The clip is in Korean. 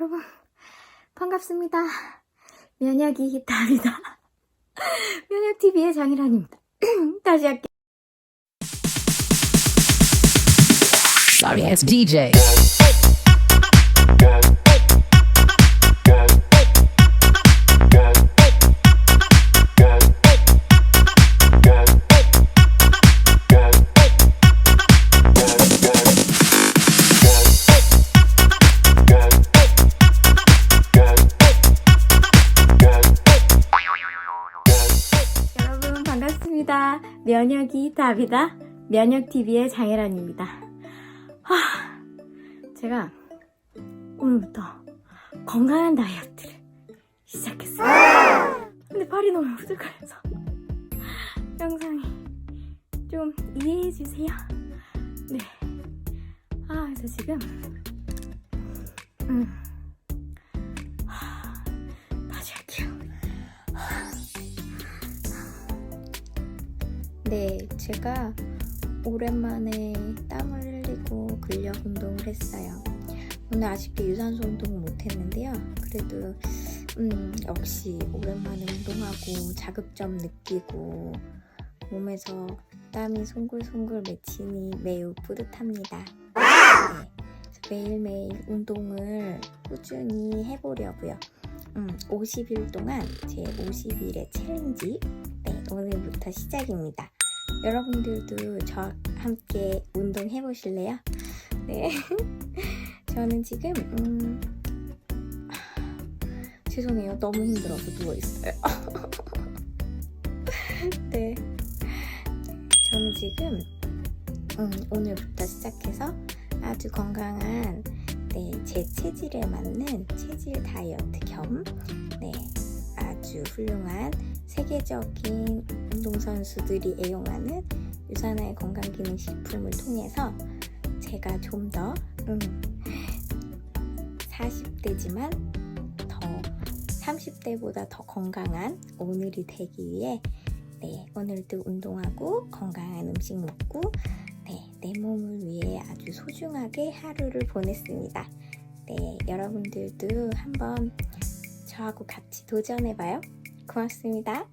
여러분 반갑습니다. 면역이 답이다. 면역TV의 장일환입니다. 다시 할게요. Sorry ass DJ. 반갑습니다. 면역이 답이다. 면역TV의 장혜란입니다. 하, 제가 오늘부터 건강한 다이어트를 시작했어요. 근데 발이 너무 부들거려서 영상이 좀 이해해주세요. 네. 아, 그래서 지금 음. 하, 다시 할게요. 네, 제가 오랜만에 땀을 흘리고 근력 운동을 했어요. 오늘 아쉽게 유산소 운동은 못했는데요. 그래도 음, 역시 오랜만에 운동하고 자극점 느끼고 몸에서 땀이 송글송글 맺히니 매우 뿌듯합니다. 네, 매일매일 운동을 꾸준히 해보려고요. 음, 50일 동안 제 50일의 챌린지 네, 오늘부터 시작입니다. 여러분들도 저와 함께 운동해 보실래요? 네. 저는 지금 음, 하, 죄송해요. 너무 힘들어서 누워 있어요. 네. 저는 지금 음, 오늘부터 시작해서 아주 건강한 네, 제 체질에 맞는 체질 다이어트 겸 네, 아주 훌륭한 세계적인 운동선수들이 애용하는 유산화의 건강기능식품을 통해서 제가 좀더 음, 40대지만 더 30대보다 더 건강한 오늘이 되기 위해 네, 오늘도 운동하고 건강한 음식 먹고 네, 내 몸을 위해 아주 소중하게 하루를 보냈습니다. 네, 여러분들도 한번 저하고 같이 도전해봐요. 고맙습니다.